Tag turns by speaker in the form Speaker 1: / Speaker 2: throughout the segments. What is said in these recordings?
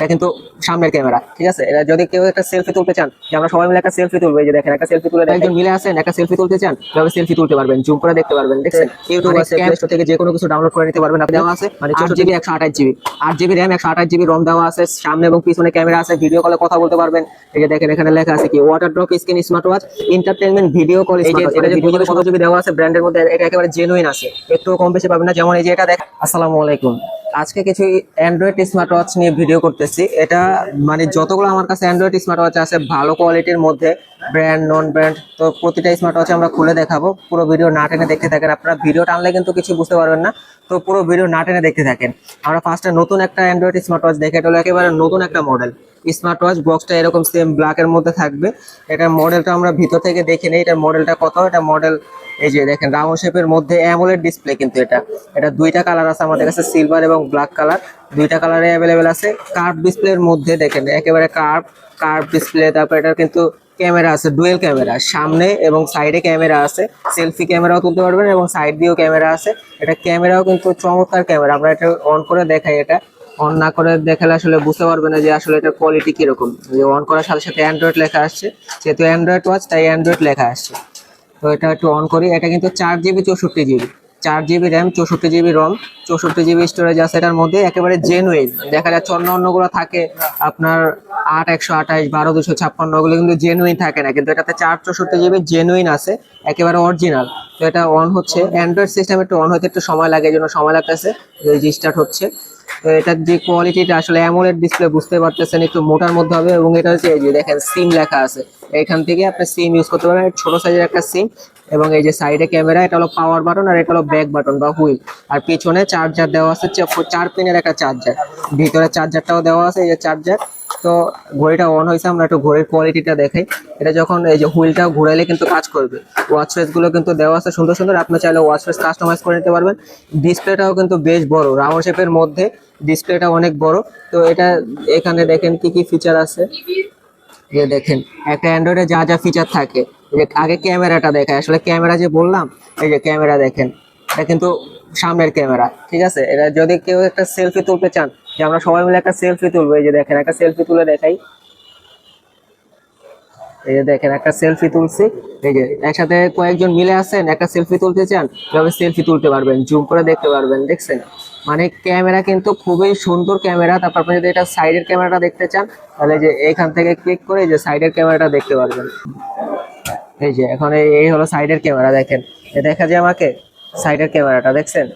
Speaker 1: এটা কিন্তু সামনের ক্যামেরা ঠিক আছে? এটা যদি কেউ একটা সেলফি তুলতে চান যে আমরা সবাই মিলে একটা সেলফি তুলবো এই যে দেখেন একটা সেলফি তুলে একজন মিলে আসেন একটা সেলফি তুলতে চান তবে সেলফি তুলতে পারবেন জুম করে দেখতে পারবেন দেখছেন? ইউটিউব আছে প্লে স্টোর থেকে যে কোনো কিছু ডাউনলোড করে নিতে পারবেন আপনি দেওয়া আছে। মানে চৌষট্টি জিবি একশো আঠাশ জিবি আট জিবি র্যাম একশো আঠাশ জিবি রম দেওয়া আছে সামনে এবং পিছনে ক্যামেরা আছে ভিডিও কলে কথা বলতে পারবেন। এই যে দেখেন এখানে লেখা আছে কি water drop screen smart watch entertainment video call এই যে এটা যে ভিডিও কত জিবি দেওয়া আছে ব্র্যান্ডের মধ্যে এটা একেবারে জেনুইন আছে। একটু কম বেশি পাবেন না যেমন এই যে এটা দেখ আসসালামু আলাইকুম। আজকে কিছু অ্যান্ড্রয়েড স্মার্ট ওয়াচ নিয়ে ভিডিও করতেছি। এটা মানে যতগুলো আমার কাছে অ্যান্ড্রয়েড স্মার্ট ওয়াচ আছে, ভালো কোয়ালিটির মধ্যে ব্র্যান্ড নন ব্র্যান্ড তো প্রতিটা স্মার্ট ওয়াচ আমরা খুলে দেখাবো। পুরো ভিডিও না টেনে দেখতে থাকেন। আপনারা ভিডিও টানলে কিন্তু কিছু বুঝতে পারবেন না। তো পুরো ভিডিও না টেনে দেখতে থাকেন। আমরা ফার্স্টে নতুন একটা অ্যান্ড্রয়েড স্মার্ট ওয়াচ দেখে, এটা হলো একেবারে নতুন একটা মডেল স্মার্ট ওয়াচ বক্সটা এরকম সেম ব্ল্যাকের মধ্যে থাকবে। এটার মডেলটা আমরা ভিতর থেকে দেখে নিই। এটার মডেলটা কত? এটা মডেল এই যে দেখেন, রাউন্ড শেপের মধ্যে অ্যামোলেড ডিসপ্লে কিন্তু এটা। এটা দুইটা কালার আছে আমাদের কাছে সিলভার এবং ব্ল্যাক কালার দুইটা কালারে অ্যাভেলেবেল আছে। কার্ভ ডিসপ্লের মধ্যে দেখেন, একেবারে কার্ভ কার্ভ ডিসপ্লে তারপর এটা কিন্তু ক্যামেরা আছে ডুয়েল ক্যামেরা সামনে এবং সাইডে ক্যামেরা আছে। সেলফি ক্যামেরাও তুলতে পারবেন এবং সাইড দিয়েও ক্যামেরা আছে। এটা ক্যামেরাও কিন্তু চমৎকার ক্যামেরা আমরা এটা অন করে দেখাই এটা। অন না করে দেখালে আসলে বুঝতে পারবে না যে আসলে এটার কোয়ালিটি কীরকম। যে অন করার সাথে সাথে অ্যান্ড্রয়েড লেখা আসছে। যেহেতু অ্যান্ড্রয়েড ওয়াচ তাই অ্যান্ড্রয়েড লেখা আসছে। তো এটা একটু অন করি। এটা কিন্তু চার জিবি চৌষট্টি জিবি চার জিবি র্যাম চৌষট্টি জিবি রম চৌষট্টি জিবি স্টোরেজ আছে এটার মধ্যে। একেবারে জেনুইন দেখা যাচ্ছে অন্য অন্যগুলো থাকে। আপনার আট, একশো আঠাশ, বারো, দুশো ছাপ্পান্ন, ওগুলো কিন্তু জেনুইন থাকে না। কিন্তু এটাতে চার চৌষট্টি জিবি জেনুইন আছে। একেবারে অরিজিনাল তো এটা অন হচ্ছে। অ্যান্ড্রয়েড সিস্টেম একটু অন হতে একটু সময় লাগে, এই জন্য সময় লাগতেছে। এই যে স্টার্ট হচ্ছে। এটার যে কোয়ালিটিটা আসলে অ্যামোলেড ডিসপ্লে বুঝতে পারতেছেন একটু মোটার মধ্যে হবে এবং এটা হচ্ছে এই যে দেখেন সিম লেখা আছে। এখান থেকে আপনি সিম ইউজ করতে পারেন ছোট সাইজের একটা সিম এবং এই যে সাইডে ক্যামেরা এটা হলো পাওয়ার বাটন আর এটা হলো ব্যাক বাটন বা হুইল। আর পিছনে চার্জার দেওয়া আছে চার পিনের একটা চার্জার ভিতরে চার্জারটাও দেওয়া আছে, এই যে চার্জার তো ঘড়িটা অন হয়েছে, আমরা একটু ঘড়ির কোয়ালিটিটা দেখাই। এটা যখন এই যে হুইলটা ঘুরাইলে কিন্তু কাজ করবে। ওয়াচগুলো কিন্তু দেওয়া আছে সুন্দর সুন্দর, আপনি চাইলে ওয়াচ ফেস কাস্টমাইজ করে নিতে পারবেন। ডিসপ্লেটাও কিন্তু বেশ বড় রাউন্ড শেপের মধ্যে ডিসপ্লেটা অনেক বড়। তো এটা এখানে দেখেন কি কি ফিচার আছে। যে দেখেন, একটা অ্যান্ড্রয়েডে যা যা ফিচার থাকে। যে আগে ক্যামেরাটা দেখায় আসলে ক্যামেরা যে বললাম, এই যে ক্যামেরা দেখেন, এটা কিন্তু সামনের ক্যামেরা, ঠিক আছে? এটা যদি কেউ একটা সেলফি তুলতে চান যে আমরা সবাই মিলে একটা সেলফি তুলবো। এই যে দেখেন, একটা সেলফি তুলে দেখাই। এই যে দেখেন, একটা সেলফি তুলছি। এই যে একসাথে কয়েকজন মিলে আছেন, একটা সেলফি তুলতে চান তবে সেলফি তুলতে পারবেন জুম করে দেখতে পারবেন, দেখছেন? মানে ক্যামেরা কিন্তু খুবই সুন্দর ক্যামেরা তারপর আপনি যদি এটা সাইডের ক্যামেরাটা দেখতে চান, তাহলে যে এখান থেকে ক্লিক করে যে সাইডের ক্যামেরাটা দেখতে পারবেন। এই যে এখন এই- হলো সাইডের ক্যামেরা দেখেন। দেখা যায় আমাকে সাইডের ক্যামেরাটা দেখছেন?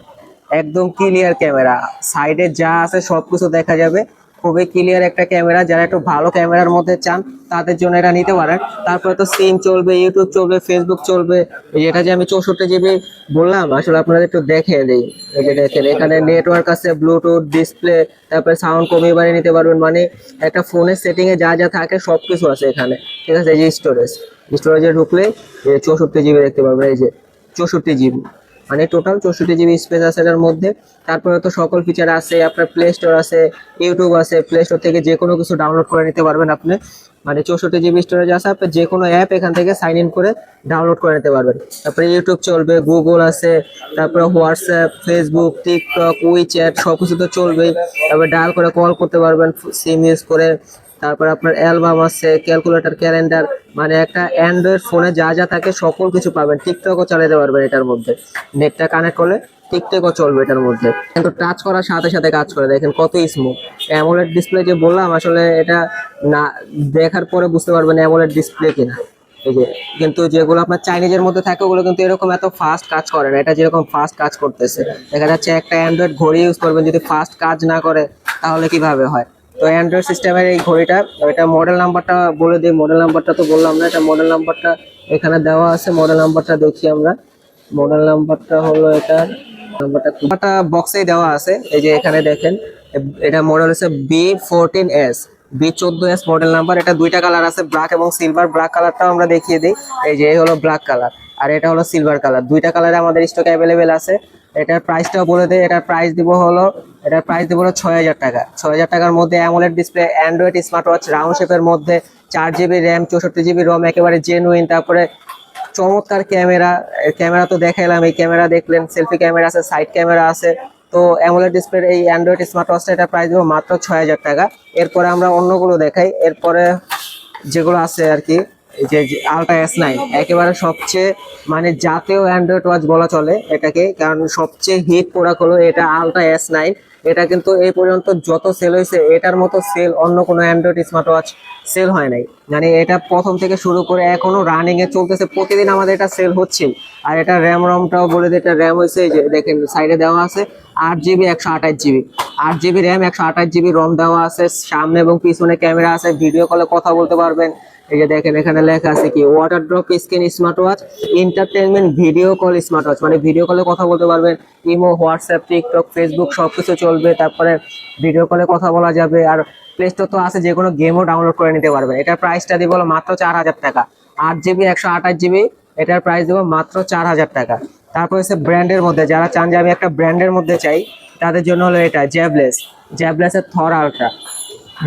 Speaker 1: একদম ক্লিয়ার ক্যামেরা সাইডে যা আছে সবকিছু দেখা যাবে। খুবই ক্লিয়ার একটা ক্যামেরা যারা একটু ভালো ক্যামেরার মধ্যে চান, তাদের জন্য এটা নিতে পারেন। তারপরে তো সিম চলবে ইউটিউব চলবে ফেসবুক চলবে। এটা যে আমি চৌষট্টি জিবি বললাম, আসলে আপনাদের একটু দেখে দিই। এই যে দেখেন, এখানে নেটওয়ার্ক আছে ব্লুটুথ ডিসপ্লে তারপরে সাউন্ড কমিয়ে বাড়িয়ে নিতে পারবেন। মানে একটা ফোনের সেটিংয়ে যা যা থাকে, সবকিছু আছে এখানে। ঠিক আছে, এই যে স্টোরেজ স্টোরেজে ঢুকলে চৌষট্টি জিবি দেখতে পারবেন। এই যে চৌষট্টি জিবি মানে টোটাল চৌষট্টি জিবি স্পেস আছে এটার মধ্যে। তারপরে তো সকল ফিচার আছে, আপনার প্লে স্টোর আছে ইউটিউব আছে প্লে স্টোর থেকে যে কোনো কিছু ডাউনলোড করে নিতে পারবেন আপনি। মানে চৌষট্টি জিবি স্টোরেজ আছে, আপনি যে কোনো অ্যাপ এখান থেকে সাইন ইন করে ডাউনলোড করে নিতে পারবেন। তারপরে ইউটিউব চলবে গুগল আছে, তারপরে হোয়াটসঅ্যাপ ফেসবুক টিকটক উইচ্যাট সব কিছু তো চলবেই। তারপরে ডায়াল করে কল করতে পারবেন সিম ইউজ করে। তারপর আপনার অ্যালবাম আছে, ক্যালকুলেটর, ক্যালেন্ডার মানে একটা অ্যান্ড্রয়েড ফোনে যা যা থাকে সকল কিছু পাবেন। টিকটকও চালাতে পারবেন এটার মধ্যে। নেটটা কানেক্ট করলে টিকটকও চলবে এটার মধ্যে। কিন্তু টাচ করার সাথে সাথে কাজ করে দেখেন কত স্মুথ অ্যামোলেড ডিসপ্লে যে বললাম, আসলে এটা না, দেখার পরে বুঝতে পারবেন অ্যামোলেড ডিসপ্লে কিনা। এই যে, কিন্তু যেগুলো আপনার চাইনিজের মধ্যে থাকে, ওগুলো কিন্তু এরকম এত ফাস্ট কাজ করে না। এটা যেরকম ফাস্ট কাজ করতেছে। দেখা যাচ্ছে একটা অ্যান্ড্রয়েড ঘড়ি ইউজ করবেন, যদি ফাস্ট কাজ না করে, তাহলে কীভাবে হয়? তো অ্যান্ড্রয়েড সিস্টেমের এই ঘড়িটা এটা মডেল নাম্বারটা বলে দিই। মডেল নাম্বারটা তো বললাম না, এটা মডেল নাম্বারটা এখানে দেওয়া আছে। মডেল নাম্বারটা দেখি আমরা। মডেল নাম্বারটা হলো এটার নাম্বারটা বক্সেই দেওয়া আছে। এই যে এখানে দেখেন, এটা মডেল হচ্ছে বি ফোরটিন এস বি চোদ্দ এস মডেল নাম্বার এটা দুইটা কালার আছে ব্ল্যাক এবং সিলভার ব্ল্যাক কালারটাও আমরা দেখিয়ে দিই। এই যে হলো ব্ল্যাক কালার আর এটা হলো সিলভার কালার দুইটা কালারে আমাদের স্টক অ্যাভেলেবেল আছে। এটার প্রাইসটাও বলে দেয় এটার প্রাইস দিব হলো, এটার প্রাইস দিব হলো ছয় হাজার টাকা। ছয় হাজার টাকার মধ্যে AMOLED display Android smart watch round শেপের মধ্যে চার জিবি র্যাম চৌষট্টি জিবি রম একেবারে জেনুইন তারপরে চমৎকার ক্যামেরা ক্যামেরা তো দেখাইলাম, এই ক্যামেরা দেখলেন সেলফি ক্যামেরা আছে সাইড ক্যামেরা আছে, তো অ্যামোলেড ডিসপ্লে এই অ্যান্ড্রয়েড স্মার্ট ওয়াচটা এটা প্রাইস দেবো মাত্র ছয় হাজার টাকা। এরপরে আমরা অন্যগুলো দেখাই, এরপরে যেগুলো আছে আর কি যে আলট্রা এস নাইন একেবারে সবচেয়ে মানে জাতীয় অ্যান্ড্রয়েড ওয়াচ বলা চলে এটাকে, কারণ সবচেয়ে হিট প্রোডাক্ট হলো এটা আলট্রা এস নাইন এটা কিন্তু এই পর্যন্ত যত সেল হয়েছে, এটার মতো সেল অন্য কোনো অ্যান্ড্রয়েড স্মার্ট ওয়াচ সেল হয় নাই। মানে এটা প্রথম থেকে শুরু করে এখনও রানিংয়ে চলতেছে, প্রতিদিন আমাদের এটা সেল হচ্ছে আর এটা র্যাম রমটাও বলে দিই, এটা র্যাম হয়েছে যে দেখেন সাইডে দেওয়া আছে, আট জিবি একশো আঠাশ জিবি আট জিবি র্যাম একশো আঠাশ জিবি রম দেওয়া আছে, সামনে এবং পিছনে ক্যামেরা আছে ভিডিও কলে কথা বলতে পারবেন। এই যে দেখেন, এখানে লেখা আছে কি water drop screen smart watch entertainment video call smart watch মানে ভিডিও কলে কথা বলতে পারবেন ইমো হোয়াটসঅ্যাপ টিকটক ফেসবুক সবকিছু চলবে, তারপরে ভিডিও কলে কথা বলা যাবে, আর প্লে স্টোর তো আছে যে কোনো গেমও ডাউনলোড করে নিতে পারবেন এটার প্রাইসটা দিব মাত্র চার হাজার টাকা। আট জিবি একশো আঠাশ জিবি এটার প্রাইস দেবো মাত্র চার হাজার টাকা। তারপর হচ্ছে ব্র্যান্ডের মধ্যে, যারা চান যে আমি একটা ব্র্যান্ডের মধ্যে চাই, তাদের জন্য হলো এটা জ্যাবলেস জ্যাবলেসের থর আলট্রা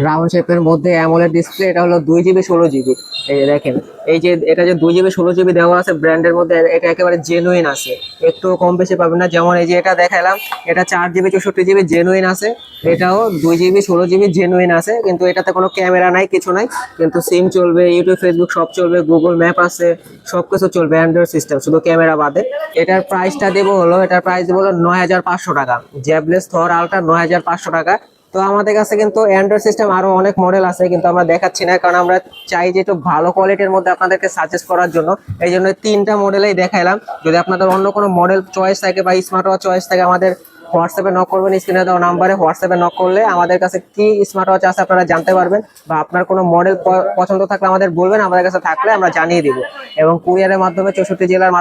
Speaker 1: রাউন্ড শেপের মধ্যে অ্যামোলেড ডিসপ্লে এটা হলো দুই জিবি ষোলো জিবি এই দেখেন, এই যে এটা যে দুই জিবি ষোলো জিবি দেওয়া আছে ব্র্যান্ডের মধ্যে, এটা একেবারে জেনুইন আছে। একটু কম বেশি পাবেন না, যেমন এই যে এটা দেখালাম, এটা চার জিবি চৌষট্টি জিবি জেনুইন আছে। এটাও দুই জিবি ষোলো জিবি জেনুইন আছে, কিন্তু এটাতে কোনো ক্যামেরা নাই, কিছু নাই। কিন্তু সিম চলবে ইউটিউব ফেসবুক সব চলবে গুগল ম্যাপ আছে সব কিছু চলবে অ্যান্ড্রয়েড সিস্টেম শুধু ক্যামেরা বাদে। এটার প্রাইসটা দেবো হলো, এটার প্রাইস দেবো হলো নয় হাজার পাঁচশো টাকা। জ্যাবলেস থর আলটা নয় হাজার পাঁচশো টাকা। তো আমাদের কাছে কিন্তু অ্যান্ড্রয়েড সিস্টেম আরও অনেক মডেল আছে, কিন্তু আমরা দেখাচ্ছি না, কারণ আমরা চাই যে একটু ভালো কোয়ালিটির মধ্যে আপনাদেরকে সাজেস্ট করার জন্য। এই জন্য তিনটা মডেলেই দেখাইলাম। যদি আপনাদের অন্য কোনো মডেল চয়েস থাকে বা স্মার্ট ওয়াচ চয়েস থাকে আমাদের হোয়াটসঅ্যাপে নক করবেন স্ক্রিনে দেওয়া নাম্বারে হোয়াটসঅ্যাপে নক করলে আমাদের কাছে কি স্মার্ট ওয়াচ আছে আপনারা জানতে পারবেন বা আপনার কোনো মডেল পছন্দ থাকলে আমাদের বলবেন, আমাদের কাছে থাকলে আমরা জানিয়ে দিব। এবং কুরিয়ারের মাধ্যমে চৌষট্টি জেলার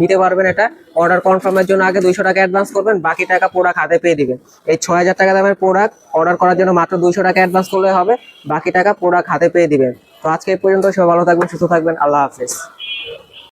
Speaker 1: নিতে পারবেন এটা। অর্ডার কনফার্মের জন্য আগে দুইশো টাকা অ্যাডভান্স করবেন, বাকি টাকা প্রোডাক্ট হাতে পেয়ে দিবেন। এই ছয় হাজার টাকা দামের প্রোডাক্ট অর্ডার করার জন্য মাত্র দুইশো টাকা অ্যাডভান্স করলে হবে, বাকি টাকা প্রোডাক্ট হাতে পেয়ে দিবেন। তো আজকে পর্যন্ত সবাই ভালো থাকবেন, সুস্থ থাকবেন, আল্লাহ হাফেজ।